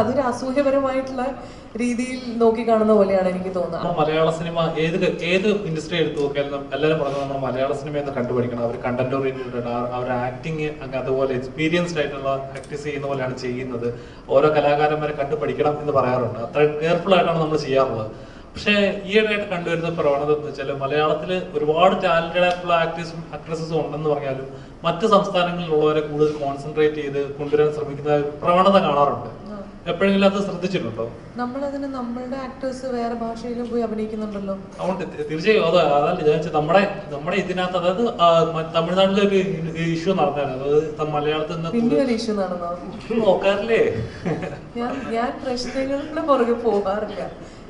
അതൊരു അസൂയപരമായിട്ടുള്ള രീതിയിൽ നോക്കി കാണുന്ന പോലെയാണ് എനിക്ക് തോന്നുന്നത്. മലയാള സിനിമ ഏത് ഏത് ഇൻഡസ്ട്രി എടുത്തു നോക്കിയാലും എല്ലാവരും പറഞ്ഞു നമ്മൾ മലയാള സിനിമ എന്ന് കണ്ടുപിടിക്കണം അവർ കണ്ടന്റ് ഓറിയന്റഡ് അവർ ആക്ടിങ് അതുപോലെ എക്സ്പീരിയൻസ്ഡ് ആയിട്ടുള്ള പ്രാക്ടീസ് ചെയ്യുന്ന പോലെയാണ് ചെയ്യുന്നത്. ഓരോ കലാകാരന്മാരെ കണ്ടു പഠിക്കണം എന്ന് പറയാറുണ്ട്. അത്ര കെയർഫുൾ ആയിട്ടാണ് നമ്മൾ ചെയ്യാറുള്ളത്. പക്ഷേ ഈയിടെയായിട്ട് കണ്ടുവരുന്ന പ്രവണത എന്ന് വെച്ചാൽ മലയാളത്തിൽ ഒരുപാട് ടാലന്റഡ് ആയിട്ടുള്ള ആക്ടേഴ്സും ആക്ട്രസസും ഉണ്ടെന്ന് പറഞ്ഞാലും മറ്റ് സംസ്ഥാനങ്ങളിലുള്ളവരെ കൂടുതൽ കോൺസെൻട്രേറ്റ് ചെയ്ത് കൊണ്ടുവരാൻ ശ്രമിക്കുന്ന പ്രവണത കാണാറുണ്ട്. എപ്പോഴെങ്കിലും അത് ശ്രദ്ധിച്ചിട്ടുണ്ടോ? നമ്മളതിന് നമ്മളുടെ ആക്ടേഴ്സ് വേറെ ഭാഷയിലും പോയി അഭിനയിക്കുന്നുണ്ടല്ലോ. അതുകൊണ്ട് തീർച്ചയായും അത് അതല്ല ഞാൻ നമ്മുടെ നമ്മുടെ ഇതിനകത്ത് അതായത് തമിഴ്നാട്ടിലെ ഒരു ഇഷ്യൂ നടന്നാണ് അതായത് ത- മലയാളത്തിൽ നിന്ന് പിന്നെ ഒരു ഇഷ്യൂ നടന്നോ? നോക്കാറില്ലേ? ഞാൻ ഞാൻ പ്രശ്നങ്ങളുടെ പുറകെ പോകാറില്ല.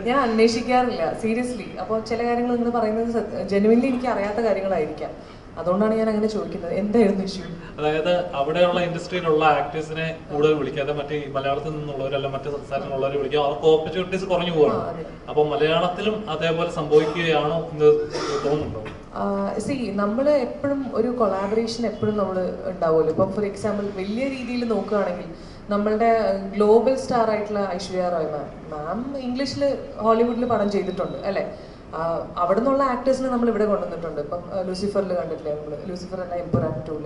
ഞാൻ അന്വേഷിക്കാറില്ല സീരിയസ്ലി അപ്പോൾ ചില കാര്യങ്ങൾ നിങ്ങൾ പറയുന്നത് ജെനുവിൻലി എനിക്ക് അറിയാത്ത കാര്യങ്ങളായിരിക്കാം. അതുകൊണ്ടാണ് ഞാൻ അങ്ങനെ ചോദിക്കുന്നത്. എന്തായിരുന്നു ഇഷ്യൂ അതായത് അവിടെയുള്ള ഇൻഡസ്ട്രിയിലുള്ള ആക്ടേഴ്സിനെ കൂടുതൽ വിളിക്കാതെ മറ്റേ മലയാളത്തിൽ നിന്നുള്ളവരല്ല മറ്റ് സംസ്ഥാനങ്ങളിലുള്ളവരെ വിളിക്കുക അവർക്ക് ഓപ്പർച്യൂണിറ്റീസ് കുറഞ്ഞു പോവാണ്. അപ്പൊ മലയാളത്തിലും അതേപോലെ സംഭവിക്കുകയാണോ എന്ന് തോന്നുന്നുണ്ടോ? സി നമ്മൾ എപ്പോഴും ഒരു കൊളാബറേഷൻ എപ്പോഴും നമ്മൾ ഉണ്ടാവുമല്ലോ. ഇപ്പം ഫോർ എക്സാമ്പിൾ വലിയ രീതിയിൽ നോക്കുകയാണെങ്കിൽ നമ്മളുടെ ഗ്ലോബൽ സ്റ്റാർ ആയിട്ടുള്ള ഐശ്വര്യ റോയ് മാം. മാം ഇംഗ്ലീഷിൽ ഹോളിവുഡിൽ പടം ചെയ്തിട്ടുണ്ട് അല്ലേ? അവിടെ നിന്നുള്ള ആക്ടേഴ്സിനെ നമ്മൾ ഇവിടെ കൊണ്ടുവന്നിട്ടുണ്ട്. ഇപ്പം ലൂസിഫറിൽ കണ്ടിട്ടില്ലേ? നമ്മൾ ലൂസിഫർ എന്ന ടൂൽ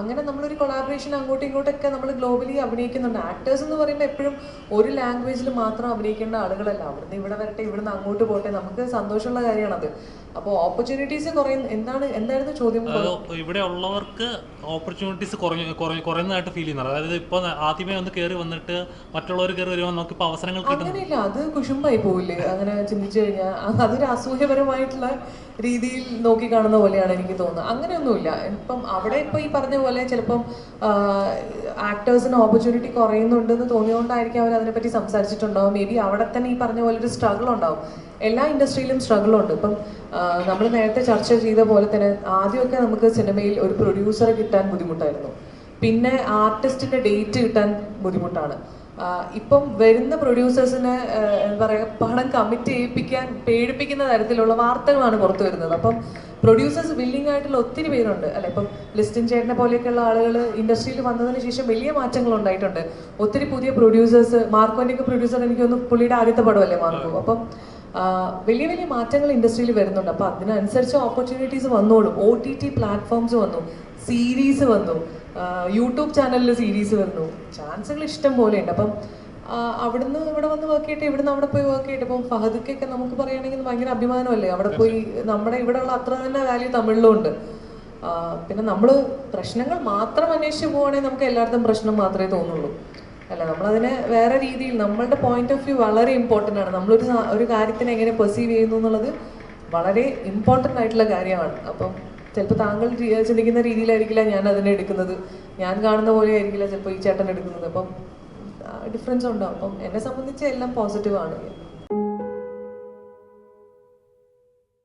അങ്ങനെ നമ്മളൊരു കൊളാബറേഷൻ അങ്ങോട്ടും ഇങ്ങോട്ടൊക്കെ നമ്മൾ ഗ്ലോബലി അഭിനയിക്കുന്നുണ്ട്. ആക്ടേഴ്സ് എന്ന് പറയുമ്പോൾ എപ്പോഴും ഒരു ലാംഗ്വേജിൽ മാത്രം അഭിനയിക്കേണ്ട ആളുകളല്ല. അവിടുന്ന് ഇവിടെ വരട്ടെ ഇവിടുന്ന് അങ്ങോട്ട് പോട്ടെ. നമുക്ക് സന്തോഷമുള്ള കാര്യമാണത്. അപ്പോൾ ഓപ്പർച്യൂണിറ്റീസ് കുറേ എന്താണ് എന്തായിരുന്നു ചോദ്യം? ഇവിടെ ഉള്ളവർക്ക് ഓപ്പർച്യൂണിറ്റീസ് കുറയുന്നതായിട്ട് ഫീൽ ചെയ്യുന്നത് അതായത് ഇപ്പൊ ആദ്യമേ ഒന്ന് കയറി വന്നിട്ട് മറ്റുള്ളവർ കയറി വരുമ്പോൾ നമുക്ക് ഇപ്പൊ അവസരങ്ങൾ അങ്ങനെയില്ല അത് കുശുമ്പായി പോവില്ലേ? അങ്ങനെ ചിന്തിച്ചു കഴിഞ്ഞാൽ അതൊരു അസൂയപരമായിട്ടുള്ള രീതിയിൽ നോക്കി കാണുന്ന പോലെയാണ് എനിക്ക് തോന്നുന്നത്. അങ്ങനെയൊന്നുമില്ല. ഇപ്പം അവിടെ ഇപ്പം ഈ പറഞ്ഞ പോലെ ചിലപ്പം ആക്ടേഴ്സിന് ഓപ്പർച്യൂണിറ്റി കുറയുന്നുണ്ടെന്ന് തോന്നിയോണ്ടായിരിക്കും അവർ അതിനെപ്പറ്റി സംസാരിച്ചിട്ടുണ്ടാവും മേ ബി അവിടെ തന്നെ ഈ പറഞ്ഞ പോലെ ഒരു സ്ട്രഗിൾ ഉണ്ടാവും. എല്ലാ ഇൻഡസ്ട്രിയിലും സ്ട്രഗിൾ ഉണ്ട്. ഇപ്പം നമ്മൾ നേരത്തെ ചർച്ച ചെയ്ത പോലെ തന്നെ ആദ്യമൊക്കെ നമുക്ക് സിനിമയിൽ ഒരു പ്രൊഡ്യൂസറെ കിട്ടാൻ ബുദ്ധിമുട്ടായിരുന്നു. പിന്നെ ആർട്ടിസ്റ്റിന്റെ ഡേറ്റ് കിട്ടാൻ ബുദ്ധിമുട്ടാണ്. ഇപ്പം വരുന്ന പ്രൊഡ്യൂസേഴ്സിന് പറയുക പണം കമ്മിറ്റ് ചെയ്യിപ്പിക്കാൻ പേടിപ്പിക്കുന്ന തരത്തിലുള്ള വാർത്തകളാണ് പുറത്തു വരുന്നത്. അപ്പം പ്രൊഡ്യൂസേഴ്സ് വില്ലിംഗ് ആയിട്ടുള്ള ഒത്തിരി പേരുണ്ട്. അല്ലെ ഇപ്പം ലിസ്റ്റിൻ ചേട്ടനെ പോലെയൊക്കെയുള്ള ആളുകൾ ഇൻഡസ്ട്രിയിൽ വന്നതിന് ശേഷം വലിയ മാറ്റങ്ങൾ ഉണ്ടായിട്ടുണ്ട്. ഒത്തിരി പുതിയ പ്രൊഡ്യൂസേഴ്സ് മാർക്കോന്റെയൊക്കെ പ്രൊഡ്യൂസർ എനിക്കൊന്ന് പുള്ളിയുടെ ആദ്യത്തെ പടമല്ലേ മാർക്കോ? അപ്പം വലിയ വലിയ മാറ്റങ്ങൾ ഇൻഡസ്ട്രിയിൽ വരുന്നുണ്ട്. അപ്പം അതിനനുസരിച്ച് ഓപ്പർച്യൂണിറ്റീസ് വന്നോളും. ഒ ടി ടി പ്ലാറ്റ്ഫോംസ് വന്നു. സീരീസ് വന്നു. യൂട്യൂബ് ചാനലിൽ സീരീസ് വന്നു ചാൻസുകൾ ഇഷ്ടം പോലെ ഉണ്ട്. അപ്പം അവിടുന്ന് ഇവിടെ വന്ന് വർക്ക് ചെയ്തിട്ട് ഇവിടുന്ന് അവിടെ പോയി വർക്ക് ചെയ്തിട്ട് ഇപ്പം ഫഹദക്കൊക്കെ നമുക്ക് പറയുകയാണെങ്കിൽ ഭയങ്കര അഭിമാനമല്ലേ? അവിടെ പോയി നമ്മുടെ ഇവിടെയുള്ള അത്ര തന്നെ വാല്യൂ തമിഴിലും ഉണ്ട് പിന്നെ നമ്മൾ പ്രശ്നങ്ങൾ മാത്രം അന്വേഷിച്ച് പോവുകയാണെങ്കിൽ നമുക്ക് എല്ലായിടത്തും പ്രശ്നം മാത്രമേ തോന്നുള്ളൂ. അല്ല നമ്മളതിനെ വേറെ രീതിയിൽ നമ്മളുടെ പോയിന്റ് ഓഫ് വ്യൂ വളരെ ഇമ്പോർട്ടന്റ് ആണ്. നമ്മളൊരു ഒരു കാര്യത്തിനെ എങ്ങനെ പെർസീവ് ചെയ്യുന്നു എന്നുള്ളത് വളരെ ഇമ്പോർട്ടന്റ് ആയിട്ടുള്ള കാര്യമാണ്. അപ്പം ചിലപ്പോൾ താങ്കൾ ചിന്തിക്കുന്ന രീതിയിലായിരിക്കില്ല ഞാൻ അതിനെ എടുക്കുന്നത്. ഞാൻ കാണുന്ന പോലെ ആയിരിക്കില്ല ചിലപ്പോൾ ഈ ചേട്ടൻ എടുക്കുന്നത്. അപ്പം ഡിഫറൻസ് ഉണ്ടാവും അപ്പം എന്നെ സംബന്ധിച്ച് എല്ലാം പോസിറ്റീവ് ആണ്.